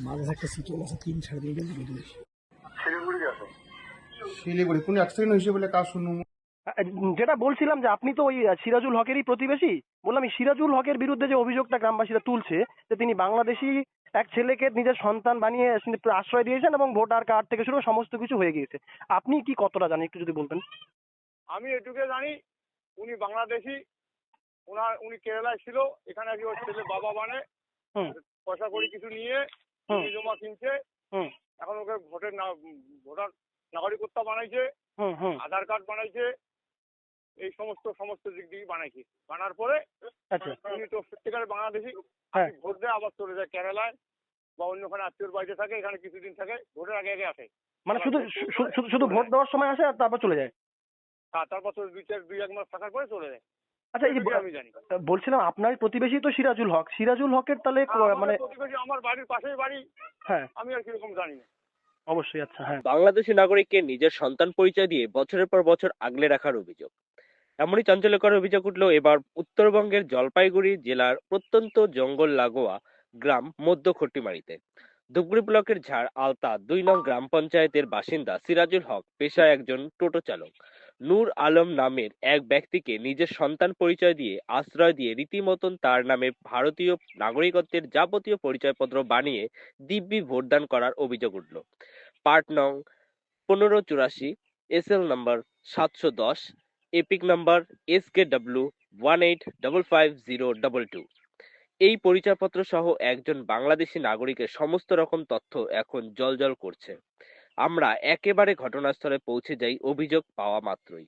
মাঝে একটা আছে তিন সাড়ে শিলিগুড়ি কোন অ্যাক্সিডেন্ট হয়েছে বলে কাজ শুনলাম যেটা বলছিলাম যে আপনি তো ওই সিরাজুল হকেরই প্রতিবেশী। বললাম সিরাজুল হকের বিরুদ্ধে যে অভিযোগটা গ্রামবাসীরা তুলছে যে তিনি বাংলাদেশি এক ছেলেকে নিজের সন্তান বানিয়ে আশ্রয় দিয়েছেন এবং ভোটার কার্ড থেকে শুরু সমস্ত কিছু হয়ে গিয়েছে। আপনি কি কতটা জানেন একটু যদি বলতেন। আমি এটুকু জানি উনি বাংলাদেশি ওনার উনি কেরালায় ছিল এখানে ওর ছেলে বাবা বানে হুম। পয়সা করি কিছু নিয়ে। জমি কিনছে। এখন ওকে ভোটের না ভোটার নাগরিকত্ব বানাইছে আধার কার্ড বানাইছে এই সমস্ত সমস্ত দিক দিয়ে বানাইছে। বানার পরে আচ্ছা। উনি তো সত্যিকারের বাংলাদেশি। হ্যাঁ। ভোট দেয় আবার চলে যায় কেরালায় বা অন্যখানে আত্মীয়র বাড়িতে থাকে এখানে কিছুদিন থাকে ভোটের আগে আগে আসে। মানে শুধু শুধু শুধু ভোট দেওয়ার সময় আসে আর তারপর চলে যায়? হ্যাঁ তারপর দুই চার দুই এক মাস থাকার পরে চলে যায়। আচ্ছা এই যে আমি জানি। বলছিলাম আপনার প্রতিবেশী তো সিরাজুল হক। সিরাজুল হকের তাহলে মানে প্রতিবেশী আমার বাড়ির পাশেই বাড়ি হ্যাঁ। আমি আর কীরকম জানি না। অবশ্যই আচ্ছা হ্যাঁ। বাংলাদেশি নাগরিককে নিজের সন্তান পরিচয় দিয়ে বছরের পর বছর আগলে রাখার অভিযোগ। এমনই চাঞ্চল্যকর অভিযোগ উঠল এবার উত্তরবঙ্গের জলপাইগুড়ি জেলার প্রত্যন্ত জঙ্গল লাগোয়া গ্রাম মধ্য খট্টিমারিতে। ধুপগুড়ি ব্লকের ঝাড় আলতা দুই নং গ্রাম পঞ্চায়েতের বাসিন্দা সিরাজুল হক পেশায় একজন টোটো চালক। নূর আলম নামের এক ব্যক্তিকে নিজের সন্তান পরিচয় দিয়ে আশ্রয় দিয়ে রীতিমতন তার নামে ভারতীয় নাগরিকত্বের যাবতীয় পরিচয়পত্র বানিয়ে দিব্যি ভোটদান করার অভিযোগ উঠল। পার্ট নং, পনেরো চুরাশি এস এল নাম্বার সাতশো দশ, EPIC number S K W one eight double five zero double two. এই পরিচয়পত্র সহ একজন বাংলাদেশি নাগরিকের সমস্ত রকম তথ্য এখন জলজল করছে। আমরা একেবারে ঘটনাস্থলে পৌঁছে যাই অভিযোগ পাওয়া মাত্রই।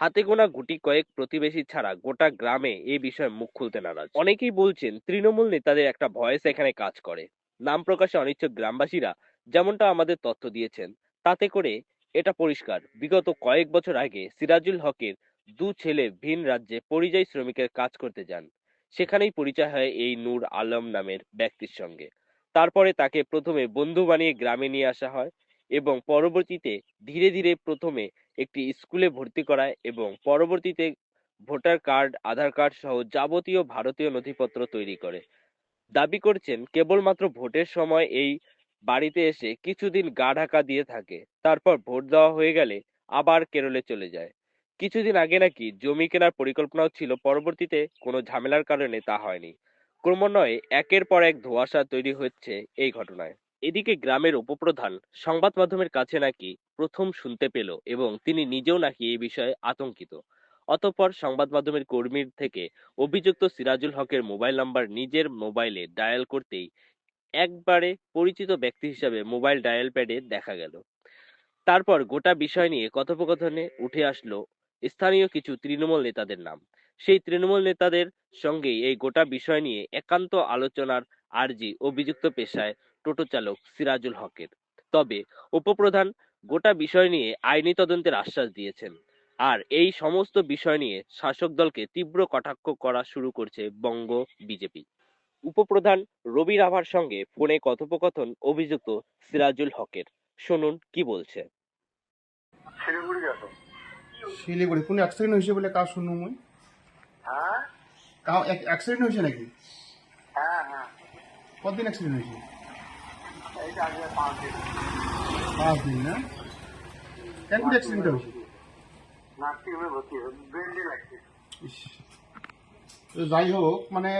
হাতে গোনা গুটি কয়েক প্রতিবেশী ছাড়া গোটা গ্রামে এ বিষয়ে মুখ খুলতে নারাজ। অনেকেই বলছেন, তৃণমূল নেতাদের একটা ভয়েস এখানে কাজ করে। নাম প্রকাশে অনিচ্ছুক গ্রামবাসীরা যেমনটা আমাদের তথ্য দিয়েছেন, তাতে করে এটা পরিষ্কার। বিগত কয়েক বছর আগে সিরাজুল হকের দু ছেলে ভিন রাজ্যে পরিযায়ী শ্রমিকের কাজ করতে যান। সেখানেই পরিচয় হয় এই নূর আলম নামের ব্যক্তির সঙ্গে। তারপরে তাকে প্রথমে বন্ধু বানিয়ে গ্রামে নিয়ে আসা হয়। এবং পরবর্তীতে ধীরে ধীরে প্রথমে একটি স্কুলে ভর্তি করায় এবং পরবর্তীতে ভোটার কার্ড, আধার কার্ড সহ যাবতীয় ভারতীয় নথিপত্র তৈরি করে। দাবি করছেন, কেবলমাত্র ভোটের সময় এই বাড়িতে এসে কিছুদিন গা ঢাকা দিয়ে থাকে। তারপর ভোট দেওয়া হয়ে গেলে আবার কেরলে চলে যায়। কিছুদিন আগে নাকি জমি কেনার পরিকল্পনাও ছিল, পরবর্তীতে কোনো ঝামেলার কারণে তা হয়নি। ক্রমান্বয়ে একের পর এক ধোঁয়াশা তৈরি হচ্ছে এই ঘটনায়। এদিকে গ্রামের উপপ্রধান সংবাদ মাধ্যমের কাছে নাকি প্রথম শুনতে পেল এবং তিনি নিজেও নাকি এই বিষয়ে আতঙ্কিত। অতঃপর সংবাদ মাধ্যমের কর্মীর থেকে অভিযুক্ত সিরাজুল হকের মোবাইল নাম্বার নিজের মোবাইলে ডায়াল করতেই একবারে পরিচিত ব্যক্তি হিসাবে মোবাইল ডায়াল প্যাডে দেখা গেল। তারপর গোটা বিষয় নিয়ে কথোপকথনে উঠে আসলো স্থানীয় কিছু তৃণমূল নেতাদের নাম। সেই তৃণমূল নেতাদের সঙ্গে এই গোটা বিষয় নিয়ে একান্ত আলোচনার আর্জি অভিযুক্ত পেশায় টোটো চালক সিরাজুল হকের। তবে উপপ্রধান গোটা বিষয় নিয়ে আইনি তদন্তের আশ্বাস দিয়েছেন। আর এই সমস্ত বিষয় নিয়ে শাসক দলকে তীব্র কটাক্ষ করা শুরু করছে বঙ্গ বিজেপি। উপপ্রধান রবি রাভার সঙ্গে ফোনে কথোপকথন অভিযুক্ত সিরাজুল হকের। শুনুন কি বলছে। শিলিগুড়ি কোন অ্যাক্সিডেন্ট হয়েছে বলে কাজ শুনলাম ওই হ্যাঁ? কাউ অ্যাক্সিডেন্ট হয়েছে নাকি? হ্যাঁ হ্যাঁ। কতদিন অ্যাক্সিডেন্ট হয়েছে? পাঁচ দিন। না? কেন করে অ্যাক্সিডেন্ট হয়েছে যাই হোক মানে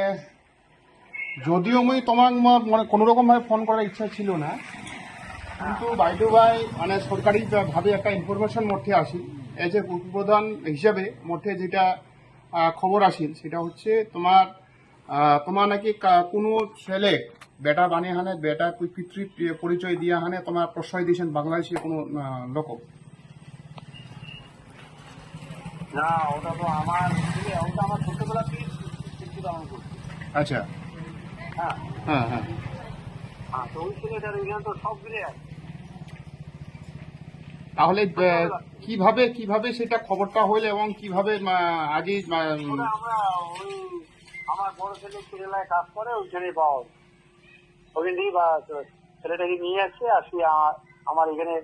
যদিও মই তোমাক মানে কোনো রকমভাবে ফোন করার ইচ্ছা ছিল না কিন্তু বাইদু ভাই মানে সরকারি ভাবে একটা ইনফরমেশন মধ্যে আসি এজ এ উপপ্রধান হিসাবে মধ্যে যেটা খবর আসিল সেটা হচ্ছে তোমার তোমার নাকি কোনো ছেলে বেটা বানিয়ে হানে বেটা পিতৃ পরিচয় দিয়ে হানে তোমার প্রশ্রয় দিয়েছেন বাংলাদেশি কোনো লোক না ওটা তো আমার ওটা আমার ছোটবেলা আচ্ছা। হ্যাঁ। হ্যাঁ হ্যাঁ। হ্যাঁ তো ওই ছেলেটার ওইখানে তো সব মিলে আছে। তাহলে কীভাবে কীভাবে সেটা খবরটা হইল এবং কীভাবে আজই আমরা ওই আমার বড় ছেলে কেরালায় কাজ করে ওইখানে পাওয়া থেকে বা ছেলেটাকে নিয়ে আসছে আসি আমার এখানে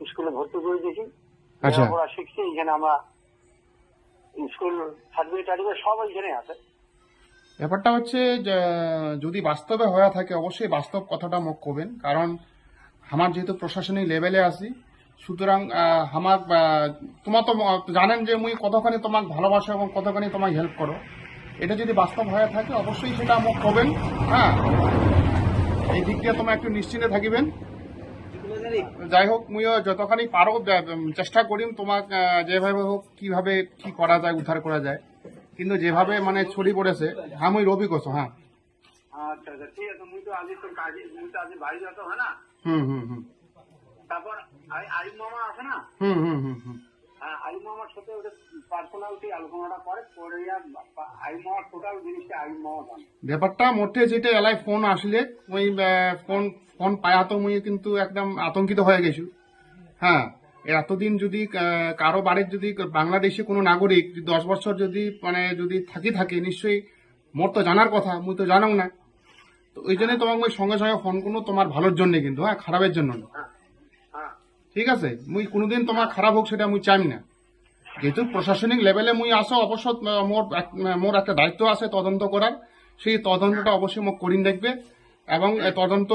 স্কুলে ভর্তি করে দিয়েছি আচ্ছা। ওরা শিখছে এখানে আমরা স্কুল সার্টিফিকেট টার্টিফিকেট সব ওইখানে আছে। ব্যাপারটা হচ্ছে যদি বাস্তবে হয়ে থাকে অবশ্যই বাস্তব কথাটা মুখ করবেন কারণ আমার যেহেতু প্রশাসনিক লেভেলে আছি সুতরাং আমার তোমার তো জানেন যে মুই কতখানি তোমাকে ভালোবাসো এবং কতখানি তোমাকে হেল্প করো। এটা যদি বাস্তব হয়ে থাকে অবশ্যই সেটা মুখ করবেন হ্যাঁ। এই দিক দিয়ে তোমার একটু নিশ্চিন্তে থাকিবেন। যাই হোক মুইও যতখানি পারো চেষ্টা করিম তোমাক যেভাবে হোক কীভাবে কি করা যায় উদ্ধার করা যায়। কিন্তু যেভাবে মানে ছড়ি পড়েছে হ্যাঁ মুই রবি কছো হ্যাঁ। আচ্ছা আচ্ছা ঠিক আছে মুই তো আজি তোর কাজে মুই তো আজি বাড়ি যেতে হয় না। হুম হুম হুম। তারপর আই- মামা আছে না? হুম হুম হুম হুম। হ্যাঁ আইম মামার সাথে ওটা আলোচনাটা করে পরে টোটাল জিনিসটা ব্যাপারটা মোটে যেটা এলাই ফোন আসলে ওই ফোন ফোন পায়া তো মুই কিন্তু একদম আতঙ্কিত হয়ে গেছি। হ্যাঁ এতদিন যদি কারও বাড়ির যদি বাংলাদেশি কোনো নাগরিক দশ বছর যদি মানে যদি থাকি থাকে নিশ্চয়ই মোর তো জানার কথা মুই তো জানাও না। তো ওই জন্য তোমাকে মুই সঙ্গে সঙ্গে ফোন করব তোমার ভালোর জন্য কিন্তু হ্যাঁ খারাপের জন্য না। হ্যাঁ হ্যাঁ। ঠিক আছে? মুই কোনোদিন তোমার খারাপ হোক সেটা মুই চাই না। যেহেতু প্রশাসনিক লেভেলে মুই আসো অবশ্য মোর মোর একটা দায়িত্ব আছে তদন্ত করার। সেই তদন্তটা অবশ্যই মোক করিন দেখবে। এবং তদন্ত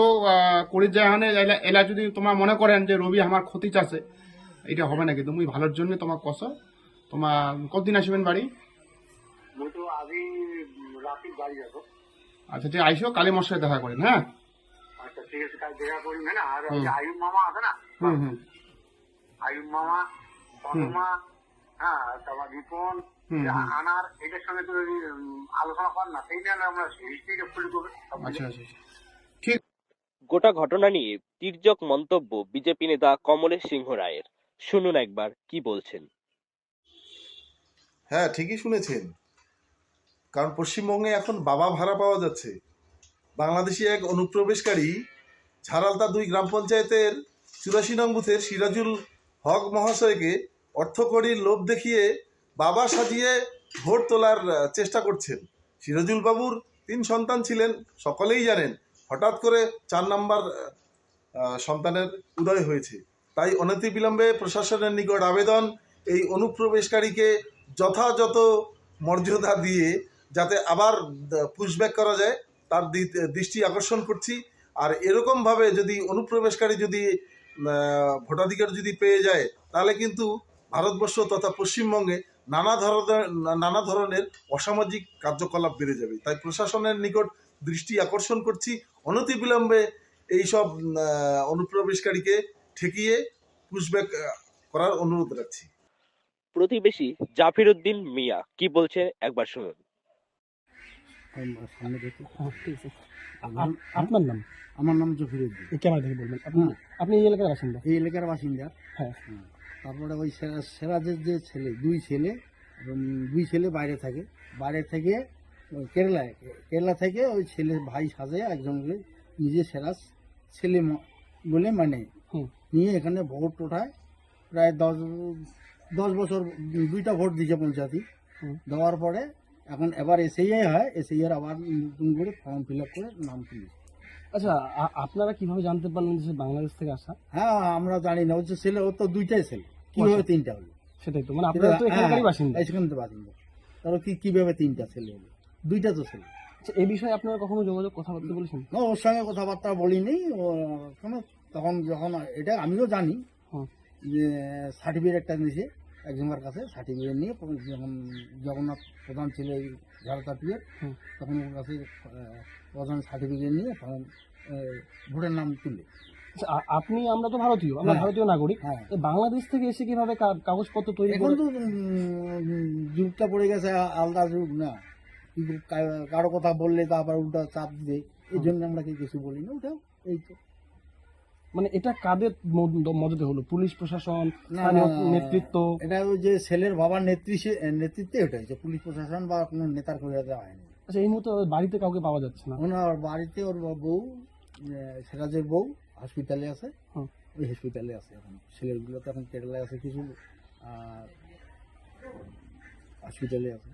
করি যায় হানে এলা- এলা যদি তোমার মনে করেন যে রবি আমার ক্ষতি চাচ্ছে এটা হবে না কিন্তু মুই ভালোর জন্য তোমার কষ তোমার কতদিন আসবেন বাড়ি? আচ্ছা ঠিক আইসো কালী মশাই দেখা করেন হ্যাঁ? আচ্ছা ঠিক আছে কাল দেখা করি না? আর। আয়ুব মামা আছে না? হুম হুম। আয়ুব মামা তনুমা হ্যাঁ তারপর রিপন হুম, হুম। আনার এটার সঙ্গে যদি, আলোচনা কর না সেই নিয়ে আমরা হিস্ট্রিটা ফুল করবে। আচ্ছা আচ্ছা। ঠিক। গোটা ঘটনা নিয়ে তির্যক মন্তব্য বিজেপি নেতা কমলেশ সিংহ রায়ের। শুনুন একবার কি বলছেন? হ্যাঁ ঠিকই শুনেছেন। কারণ পশ্চিমবঙ্গে এখন বাবা ভাড়া পাওয়া যাচ্ছে। বাংলাদেশি এক অনুপ্রবেশকারী ঝাড়ালতা দুই গ্রাম পঞ্চায়েতের চুরাশি নং বুথের সিরাজুল হক মহাশয়কে অর্থকড়ির লোভ দেখিয়ে বাবা সাজিয়ে ভোট তোলার চেষ্টা করছেন। সিরাজুল বাবুর তিন সন্তান ছিলেন, সকলেই জানেন, হঠাৎ করে চার নাম্বার সন্তানের উদয় হয়েছে। তাই অনতি অনতিবিলম্বে প্রশাসনের নিকট আবেদন এই অনুপ্রবেশকারীকে যথাযথ মর্যাদা দিয়ে যাতে আবার পুশব্যাক করা যায়, তার দৃষ্টি আকর্ষণ করছি। আর এরকমভাবে যদি অনুপ্রবেশকারী যদি ভোটাধিকার যদি পেয়ে যায়, তাহলে কিন্তু ভারতবর্ষ তথা পশ্চিমবঙ্গে নানা ধরনের নানা ধরনের অসামাজিক কার্যকলাপ বেড়ে যাবে। তাই প্রশাসনের নিকট দৃষ্টি আকর্ষণ করছি। অনতিবিলম্বে এইসব আহ, অনুপ্রবেশকারীকে ঠেকিয়ে পুশব্যাক করার অনুরোধ রাখছি। প্রতিবেশী জাফির উদ্দিন মিয়া কি বলছে একবার শুনুন। সামনে দেখি ঠিক আছে। আপনার নাম? আমার নাম জফিরুদ্দিন এই ক্যামেরা থেকে বলবেন। আপনি হ্যাঁ। আপনি এই এলাকার বাসিন্দা? এই এলাকার বাসিন্দা। হ্যাঁ। তারপরে ওই সেরা- সেরাজের যে ছেলে দুই ছেলে এবং দুই ছেলে বাইরে থাকে। বাইরে থেকে কেরালায় কেরালা থেকে ওই ছেলে ভাই সাজে একজনকে নিজে সেরাজ ছেলে বলে মানে। হুম। নিয়ে এখানে ভোট ওঠায়। প্রায় দশ দশ বছর দুইটা ভোট দিয়েছে পঞ্চায়েতই দেওয়ার পরে এখন এবার এসআইআই হয় এসআইআর আবার নতুন করে ফর্ম ফিল আপ করে নাম তুলি। আচ্ছা আপনারা কীভাবে জানতে পারলেন যে বাংলাদেশ থেকে আসা? হ্যাঁ আমরা জানি না ওই যে ছেলে ও তো দুইটাই ছেলে। কীভাবে তিনটা হলো? সেটাই তো মানে আপনারা তো এখানকারই হ্যাঁ, বাসিন্দা। এখান তো বাসিন্দা। তাহলে কি কীভাবে তিনটা ছেলে হলো? দুইটা তো ছেলে। আচ্ছা, এই বিষয়ে আপনারা কখনো যোগাযোগ কথাবার্তা বলেছেন? না ওর সঙ্গে কথাবার্তা বলিনি ও কোনো তখন যখন এটা আমিও জানি। যে সার্টিফিকেট একটা নিয়েছে। একজনের কাছে সার্টিফিকেট নিয়ে যখন জগন্নাথ প্রধান ছিল এই হুম। তখন ওর কাছে প্রধান সার্টিফিকেট নিয়ে তখন ভোটের নাম তুলে। আচ্ছা আপনি আমরা তো ভারতীয় আমরা হ্যাঁ। ভারতীয় নাগরিক। হ্যাঁ। বাংলাদেশ থেকে এসে কীভাবে কাগজপত্র তৈরি এখন তো যুগটা পড়ে গেছে আলাদা যুগ না। কিন্তু কারও কথা বললে তারপর উল্টা চাপ দিবে এই জন্য আমরা কি কিছু বলি না ওটা এই তো। মানে এটা কাদের মদ- মদতে হলো? পুলিশ প্রশাসন নেতৃত্ব? এটা ওই যে ছেলের বাবার নেতৃত্বে নেতৃত্বে ওটা হয়েছে। পুলিশ প্রশাসন বা কোনো নেতার করে দেওয়া হয়নি। আচ্ছা এই মুহূর্তে বাড়িতে কাউকে পাওয়া যাচ্ছে না? ওনার বাড়িতে ওর বউ সেরাজের বউ হসপিটালে আছে। ওই হসপিটালে আছে এখন। ছেলেগুলো তো এখন কেরালায় আছে কিছু আর হসপিটালে আছে।